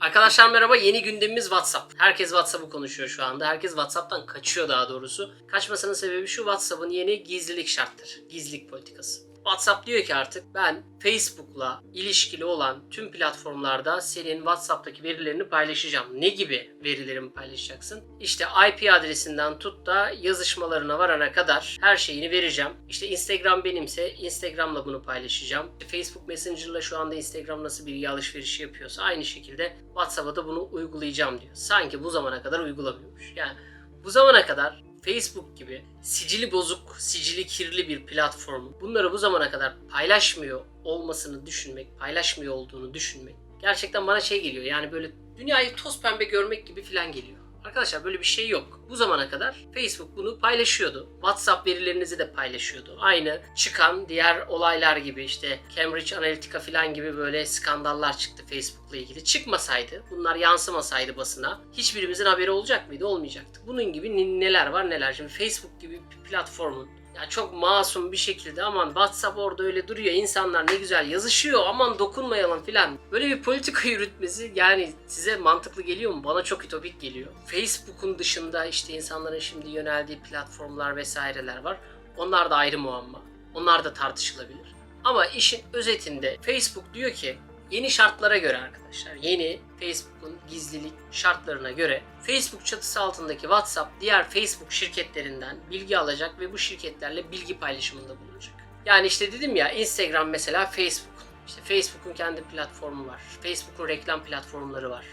Arkadaşlar merhaba. Yeni gündemimiz WhatsApp. Herkes WhatsApp'ı konuşuyor şu anda. Herkes WhatsApp'tan kaçıyor daha doğrusu. Kaçmasının sebebi şu WhatsApp'ın yeni gizlilik şartları. Gizlilik politikası. WhatsApp diyor ki artık ben Facebook'la ilişkili olan tüm platformlarda senin WhatsApp'taki verilerini paylaşacağım. Ne gibi verilerimi paylaşacaksın? İşte IP adresinden tut da yazışmalarına varana kadar her şeyini vereceğim. İşte Instagram benimse Instagram'la bunu paylaşacağım. Facebook Messenger'la şu anda Instagram nasıl bilgi alışverişi yapıyorsa aynı şekilde WhatsApp'a da bunu uygulayacağım diyor. Sanki bu zamana kadar uygulamıyormuş. Yani bu zamana kadar Facebook gibi sicili bozuk, sicili kirli bir platformu bunları bu zamana kadar paylaşmıyor olmasını düşünmek, paylaşmıyor olduğunu düşünmek gerçekten bana şey geliyor. Yani böyle dünyayı toz pembe görmek gibi falan geliyor. Arkadaşlar böyle bir şey yok. Bu zamana kadar Facebook bunu paylaşıyordu. WhatsApp verilerinizi de paylaşıyordu. Aynı çıkan diğer olaylar gibi işte Cambridge Analytica falan gibi böyle skandallar çıktı Facebook'la ilgili. Çıkmasaydı, bunlar yansımasaydı basına hiçbirimizin haberi olacak mıydı? Olmayacaktı. Bunun gibi neler var neler. Şimdi Facebook gibi bir platformun ya çok masum bir şekilde aman WhatsApp orada öyle duruyor insanlar ne güzel yazışıyor aman dokunmayalım filan. Böyle bir politika yürütmesi yani size mantıklı geliyor mu? Bana çok ütopik geliyor. Facebook'un dışında işte insanların şimdi yöneldiği platformlar vesaireler var. Onlar da ayrı muamma. Onlar da tartışılabilir. Ama işin özetinde Facebook diyor ki yeni şartlara göre arkadaşlar yeni Facebook'un gizlilik şartlarına göre Facebook çatısı altındaki WhatsApp diğer Facebook şirketlerinden bilgi alacak ve bu şirketlerle bilgi paylaşımında bulunacak. Yani işte dedim ya Instagram mesela Facebook. İşte Facebook'un kendi platformu var. Facebook'un reklam platformları var.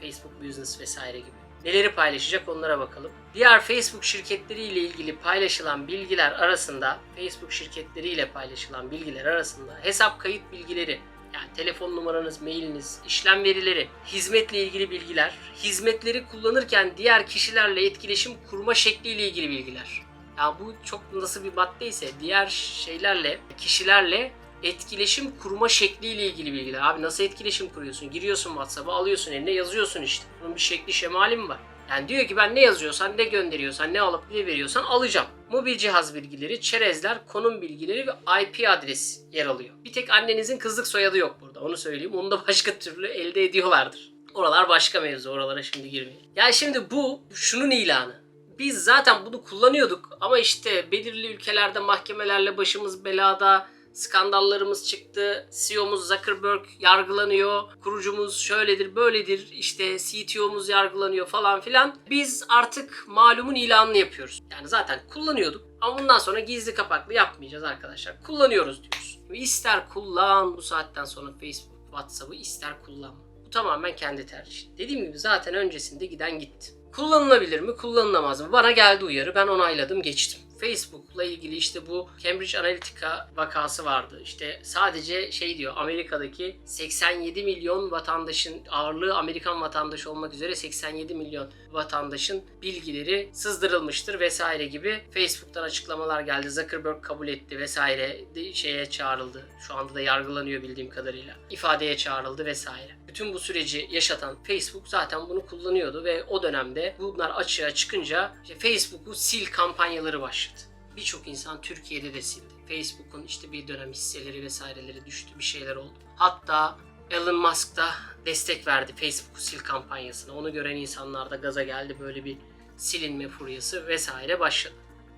Facebook Business vesaire gibi. Neleri paylaşacak onlara bakalım. Diğer Facebook şirketleriyle ilgili paylaşılan bilgiler arasında, Facebook şirketleriyle paylaşılan bilgiler arasında hesap kayıt bilgileri, yani telefon numaranız, mailiniz, işlem verileri, hizmetle ilgili bilgiler, hizmetleri kullanırken diğer kişilerle etkileşim kurma şekliyle ilgili bilgiler. Ya bu çok nasıl bir maddeyse diğer şeylerle, kişilerle etkileşim kurma şekliyle ilgili bilgiler. Abi nasıl etkileşim kuruyorsun? Giriyorsun WhatsApp'a, alıyorsun eline yazıyorsun işte. Bunun bir şekli şemali mi var? Yani diyor ki ben ne yazıyorsan, ne gönderiyorsan, ne alıp ne veriyorsan alacağım. Mobil cihaz bilgileri, çerezler, konum bilgileri ve IP adresi yer alıyor. Bir tek annenizin kızlık soyadı yok burada. Onu söyleyeyim. Onu da başka türlü elde ediyorlardır. Oralar başka mevzu. Oralara şimdi girmeyelim. Yani şimdi bu şunun ilanı. Biz zaten bunu kullanıyorduk ama işte belirli ülkelerde mahkemelerle başımız belada, skandallarımız çıktı. CEO'muz Zuckerberg yargılanıyor. Kurucumuz şöyledir böyledir. İşte CTO'muz yargılanıyor falan filan. Biz artık malumun ilanını yapıyoruz. Yani zaten kullanıyorduk. Ama bundan sonra gizli kapaklı yapmayacağız arkadaşlar. Kullanıyoruz diyoruz. İster kullan bu saatten sonra Facebook, WhatsApp'ı ister kullanma. Bu tamamen kendi tercih. Dediğim gibi zaten öncesinde giden gitti. Kullanılabilir mi, kullanılamaz mı? Bana geldi uyarı, ben onayladım, geçtim. Facebook'la ilgili işte bu Cambridge Analytica vakası vardı. İşte sadece şey diyor Amerika'daki 87 milyon vatandaşın ağırlığı Amerikan vatandaşı olmak üzere 87 milyon vatandaşın bilgileri sızdırılmıştır vesaire gibi Facebook'tan açıklamalar geldi. Zuckerberg kabul etti vesaire şeye çağrıldı. Şu anda da yargılanıyor bildiğim kadarıyla. İfadeye çağrıldı vesaire. Bütün bu süreci yaşatan Facebook zaten bunu kullanıyordu ve o dönemde bunlar açığa çıkınca işte Facebook'u sil kampanyaları başladı. Birçok insan Türkiye'de de sildi. Facebook'un işte bir dönem hisseleri vesaireleri düştü, bir şeyler oldu. Hatta Elon Musk da destek verdi Facebook'u sil kampanyasına. Onu gören insanlar da gaza geldi böyle bir silinme furyası vesaire başladı.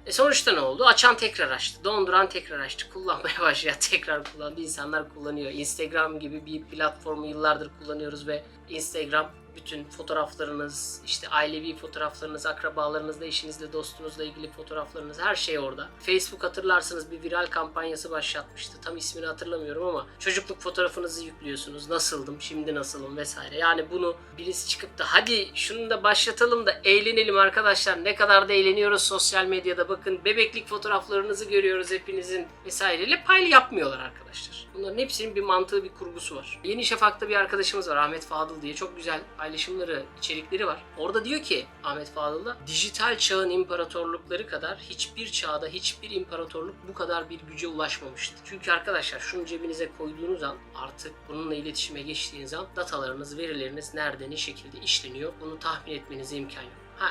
E sonuçta ne oldu? Açan tekrar açtı. Donduran tekrar açtı. Kullanmaya başlayan tekrar kullandı. İnsanlar kullanıyor. Instagram gibi bir platformu yıllardır kullanıyoruz ve Instagram bütün fotoğraflarınız, işte ailevi fotoğraflarınız, akrabalarınızla, eşinizle, dostunuzla ilgili fotoğraflarınız her şey orada. Facebook hatırlarsınız bir viral kampanyası başlatmıştı. Tam ismini hatırlamıyorum ama çocukluk fotoğrafınızı yüklüyorsunuz. Nasıldım, şimdi nasılım vesaire. Yani bunu birisi çıkıp da hadi şunu da başlatalım da eğlenelim arkadaşlar. Ne kadar da eğleniyoruz sosyal medyada. Bakın bebeklik fotoğraflarınızı görüyoruz hepinizin vesaireyle paylı yapmıyorlar arkadaşlar. Bunların hepsinin bir mantığı, bir kurgusu var. Yeni Şafak'ta bir arkadaşımız var Ahmet Fadıl diye. Çok güzel paylaşımları, içerikleri var. Orada diyor ki Ahmet Fadıl'da dijital çağın imparatorlukları kadar hiçbir çağda hiçbir imparatorluk bu kadar bir güce ulaşmamıştı. Çünkü arkadaşlar şunu cebinize koyduğunuz an artık bununla iletişime geçtiğiniz an datalarınız, verileriniz nerede, ne şekilde işleniyor bunu tahmin etmenize imkan yok. Ha,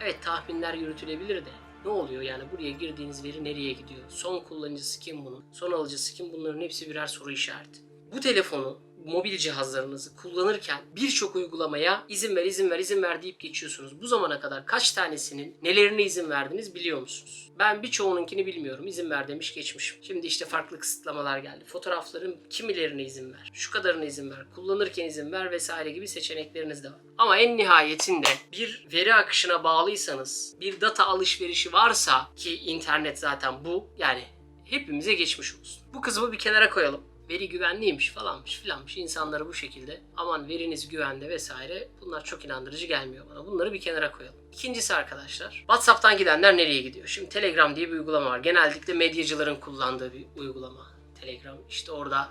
evet tahminler yürütülebilir de ne oluyor yani buraya girdiğiniz veri nereye gidiyor? Son kullanıcısı kim bunun? Son alıcısı kim? Bunların hepsi birer soru işareti. Bu telefonu mobil cihazlarınızı kullanırken birçok uygulamaya izin ver, izin ver, izin ver deyip geçiyorsunuz. Bu zamana kadar kaç tanesinin nelerine izin verdiniz biliyor musunuz? Ben birçoğununkini bilmiyorum. İzin ver demiş geçmişim. Şimdi işte farklı kısıtlamalar geldi. Fotoğrafların kimilerine izin ver, şu kadarına izin ver, kullanırken izin ver vesaire gibi seçenekleriniz de var. Ama en nihayetinde bir veri akışına bağlıysanız, bir data alışverişi varsa ki internet zaten bu yani hepimize geçmiş olsun. Bu kısmı bir kenara koyalım veri güvenliymiş falanmış filanmış insanları bu şekilde aman veriniz güvende vesaire bunlar çok inandırıcı gelmiyor bana. Bunları bir kenara koyalım. İkincisi arkadaşlar WhatsApp'tan gidenler nereye gidiyor? Şimdi Telegram diye bir uygulama var. Genellikle medyacıların kullandığı bir uygulama. Telegram işte orada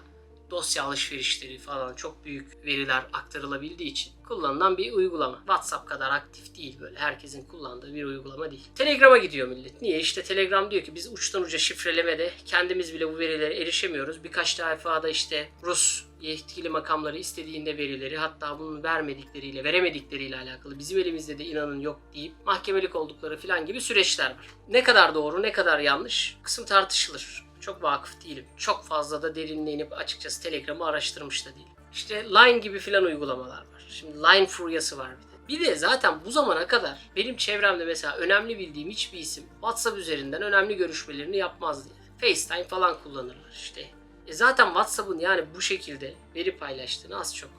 dosya alışverişleri falan çok büyük veriler aktarılabildiği için kullanılan bir uygulama. WhatsApp kadar aktif değil böyle. Herkesin kullandığı bir uygulama değil. Telegram'a gidiyor millet. Niye? İşte Telegram diyor ki biz uçtan uca şifrelemede kendimiz bile bu verilere erişemiyoruz. Birkaç defada işte Rus yetkili makamları istediğinde verileri hatta bunun vermedikleriyle veremedikleriyle alakalı bizim elimizde de inanın yok deyip mahkemelik oldukları falan gibi süreçler var. Ne kadar doğru ne kadar yanlış kısım tartışılır. Çok vakıf değilim. Çok fazla da derinliğe inip açıkçası Telegram'ı araştırmış da değilim. İşte Line gibi filan uygulamalar var. Şimdi Line furyası var bir de. Bir de zaten bu zamana kadar benim çevremde mesela önemli bildiğim hiçbir isim WhatsApp üzerinden önemli görüşmelerini yapmazdı. FaceTime falan kullanırlar işte. E zaten WhatsApp'ın yani bu şekilde veri paylaştığını az çok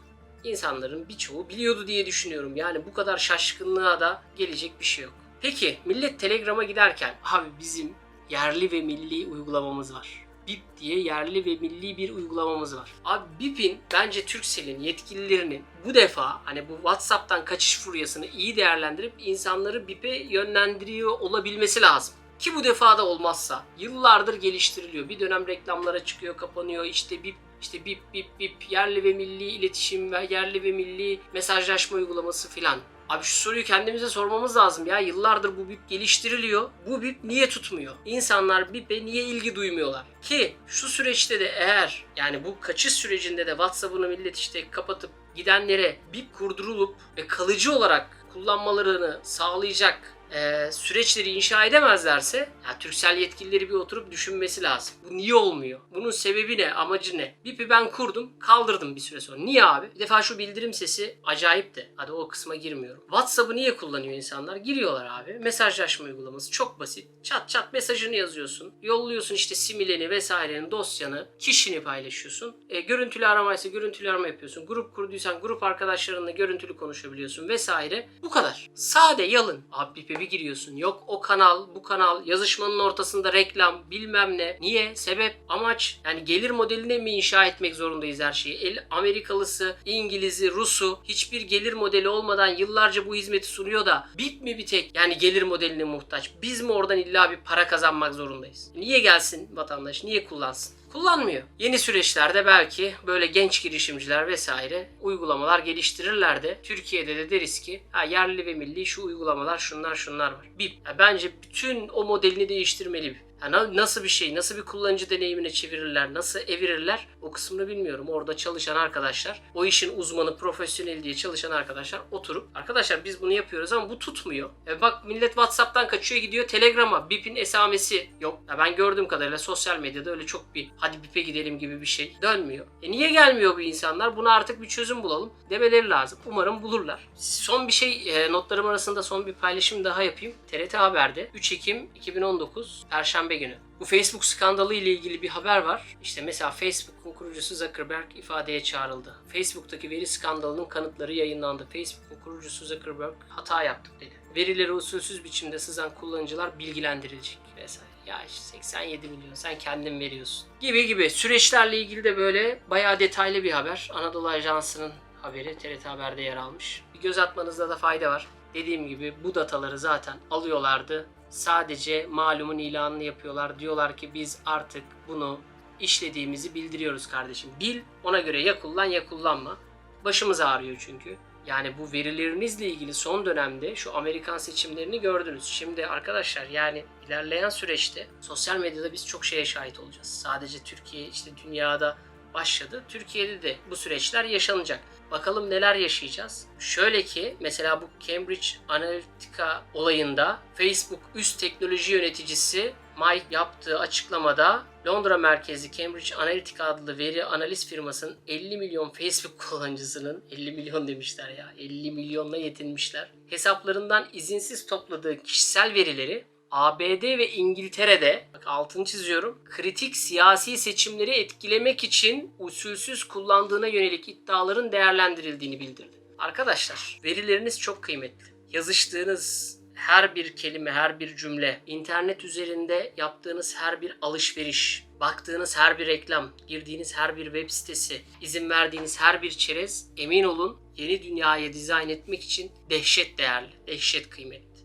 insanların birçoğu biliyordu diye düşünüyorum. Yani bu kadar şaşkınlığa da gelecek bir şey yok. Peki millet Telegram'a giderken abi bizim yerli ve milli uygulamamız var. BIP diye yerli ve milli bir uygulamamız var. Abi BIP'in bence Turkcell'in yetkililerinin bu defa hani bu WhatsApp'tan kaçış furyasını iyi değerlendirip insanları BIP'e yönlendiriyor olabilmesi lazım. Ki bu defa da olmazsa yıllardır geliştiriliyor. Bir dönem reklamlara çıkıyor, kapanıyor. İşte BIP işte bip bip bip yerli ve milli iletişim ve yerli ve milli mesajlaşma uygulaması filan. Abi şu soruyu kendimize sormamız lazım ya. Yıllardır bu BIP geliştiriliyor. Bu BIP niye tutmuyor? İnsanlar BIP'e niye ilgi duymuyorlar? Ki şu süreçte de eğer yani bu kaçış sürecinde de WhatsApp'ını millet işte kapatıp gidenlere BIP kurdurulup ve kalıcı olarak kullanmalarını sağlayacak e, süreçleri inşa edemezlerse ya Türksel yetkilileri bir oturup düşünmesi lazım. Bu niye olmuyor? Bunun sebebi ne? Amacı ne? BIP'i ben kurdum, kaldırdım bir süre sonra. Niye abi? Bir defa şu bildirim sesi acayip de. Hadi o kısma girmiyorum. WhatsApp'ı niye kullanıyor insanlar? Giriyorlar abi. Mesajlaşma uygulaması çok basit. Çat çat mesajını yazıyorsun. Yolluyorsun işte simileni vesairenin dosyanı. Kişini paylaşıyorsun. E, görüntülü aramaysa görüntülü arama yapıyorsun. Grup kurduysan grup arkadaşlarınla görüntülü konuşabiliyorsun vesaire. Bu kadar. Sade yalın. Abi BIP'e bir giriyorsun. Yok o kanal, bu kanal, yazışmanın ortasında reklam, bilmem ne. Niye? Sebep, amaç. Yani gelir modeline mi inşa etmek zorundayız her şeyi? El Amerikalısı, İngilizi, Rusu hiçbir gelir modeli olmadan yıllarca bu hizmeti sunuyor da BIP mi bir tek yani gelir modeline muhtaç? Biz mi oradan illa bir para kazanmak zorundayız? Niye gelsin vatandaş? Niye kullansın? Kullanmıyor. Yeni süreçlerde belki böyle genç girişimciler vesaire uygulamalar geliştirirler de Türkiye'de de deriz ki ha, yerli ve milli şu uygulamalar şunlar şunlar var. BIP. Ya bence bütün o modelini değiştirmeli bir. Yani nasıl bir şey, nasıl bir kullanıcı deneyimine çevirirler, nasıl evirirler o kısmını bilmiyorum. Orada çalışan arkadaşlar, o işin uzmanı, profesyonel diye çalışan arkadaşlar oturup arkadaşlar biz bunu yapıyoruz ama bu tutmuyor. E bak millet WhatsApp'tan kaçıyor gidiyor Telegram'a. BIP'in esamesi yok. Ya ben gördüğüm kadarıyla sosyal medyada öyle çok bir hadi BIP'e gidelim gibi bir şey dönmüyor. E niye gelmiyor bu insanlar? Buna artık bir çözüm bulalım demeleri lazım. Umarım bulurlar. Son bir şey e, notlarım arasında son bir paylaşım daha yapayım. TRT Haber'de 3 Ekim 2019 Perşembe Perşembe günü. Bu Facebook skandalı ile ilgili bir haber var. İşte mesela Facebook'un kurucusu Zuckerberg ifadeye çağrıldı. Facebook'taki veri skandalının kanıtları yayınlandı. Facebook'un kurucusu Zuckerberg hata yaptık dedi. Verileri usulsüz biçimde sızan kullanıcılar bilgilendirilecek vesaire. Ya işte 87 milyon sen kendin veriyorsun. Gibi gibi süreçlerle ilgili de böyle bayağı detaylı bir haber. Anadolu Ajansı'nın haberi TRT Haber'de yer almış. Bir göz atmanızda da fayda var. Dediğim gibi bu dataları zaten alıyorlardı sadece malumun ilanını yapıyorlar. Diyorlar ki biz artık bunu işlediğimizi bildiriyoruz kardeşim. Bil ona göre ya kullan ya kullanma. Başımız ağrıyor çünkü. Yani bu verilerinizle ilgili son dönemde şu Amerikan seçimlerini gördünüz. Şimdi arkadaşlar yani ilerleyen süreçte sosyal medyada biz çok şeye şahit olacağız. Sadece Türkiye işte dünyada başladı. Türkiye'de de bu süreçler yaşanacak. Bakalım neler yaşayacağız. Şöyle ki mesela bu Cambridge Analytica olayında Facebook üst teknoloji yöneticisi Mike yaptığı açıklamada Londra merkezli Cambridge Analytica adlı veri analiz firmasının 50 milyon Facebook kullanıcısının 50 milyon demişler ya 50 milyonla yetinmişler. Hesaplarından izinsiz topladığı kişisel verileri ABD ve İngiltere'de bak altını çiziyorum kritik siyasi seçimleri etkilemek için usulsüz kullandığına yönelik iddiaların değerlendirildiğini bildirdi. Arkadaşlar verileriniz çok kıymetli. Yazıştığınız her bir kelime, her bir cümle, internet üzerinde yaptığınız her bir alışveriş, baktığınız her bir reklam, girdiğiniz her bir web sitesi, izin verdiğiniz her bir çerez emin olun yeni dünyayı dizayn etmek için dehşet değerli, dehşet kıymetli.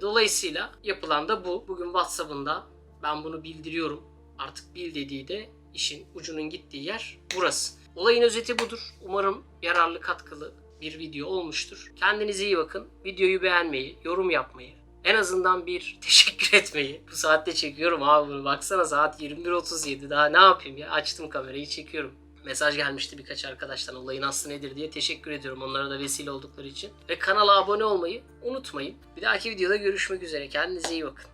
Dolayısıyla yapılan da bu. Bugün WhatsApp'ında ben bunu bildiriyorum. Artık bil dediği de işin ucunun gittiği yer burası. Olayın özeti budur. Umarım yararlı katkılı bir video olmuştur. Kendinize iyi bakın. Videoyu beğenmeyi, yorum yapmayı, en azından bir teşekkür etmeyi. Bu saatte çekiyorum abi bunu. Baksana saat 21.37. Daha ne yapayım ya? Açtım kamerayı çekiyorum. Mesaj gelmişti birkaç arkadaştan olayın aslı nedir diye teşekkür ediyorum onlara da vesile oldukları için. Ve kanala abone olmayı unutmayın. Bir dahaki videoda görüşmek üzere. Kendinize iyi bakın.